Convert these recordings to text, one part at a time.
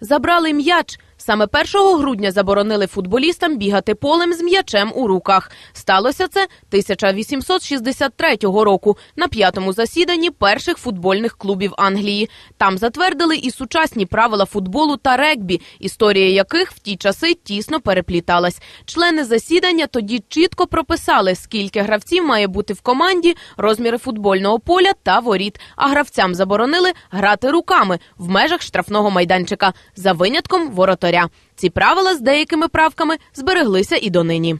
Забрали м'яч. Саме 1 грудня заборонили футболістам бігати полем з м'ячем у руках. Сталося це 1863 року на п'ятому засіданні перших футбольних клубів Англії. Там затвердили і сучасні правила футболу та регбі, історія яких в ті часи тісно перепліталась. Члени засідання тоді чітко прописали, скільки гравців має бути в команді, розміри футбольного поля та воріт. А гравцям заборонили грати руками в межах штрафного майданчика за винятком воротаря. Ці правила з деякими правками збереглися і донині.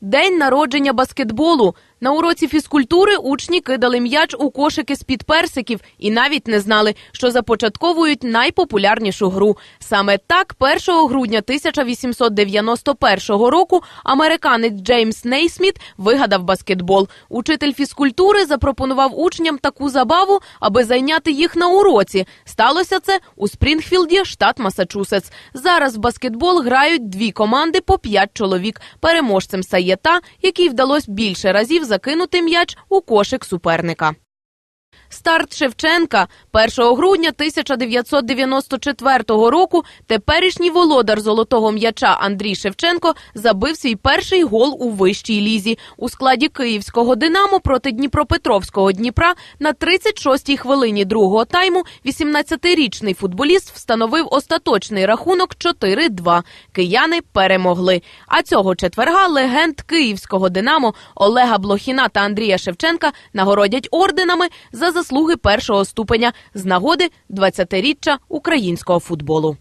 День народження баскетболу. На уроці фізкультури учні кидали м'яч у кошики з-під персиків і навіть не знали, що започатковують найпопулярнішу гру. Саме так 1 грудня 1891 року американець Джеймс Нейсміт вигадав баскетбол. Учитель фізкультури запропонував учням таку забаву, аби зайняти їх на уроці. Сталося це у Спрінгфілді, штат Масачусетс. Зараз в баскетбол грають дві команди по п'ять чоловік. Переможцем стає та, який вдалося більше разів закинути м'яч у кошик суперника. Старт Шевченка 1 грудня 1994 року теперішній володар золотого м'яча Андрій Шевченко забив свій перший гол у вищій лізі у складі київського Динамо проти Дніпропетровського Дніпра на 36-й хвилині другого тайму 18-річний футболіст встановив остаточний рахунок 4-2. Кияни перемогли. А цього четверга легенд київського Динамо Олега Блохіна та Андрія Шевченка нагородять орденами за заслуги першого ступеня з нагоди 20-річчя українського футболу.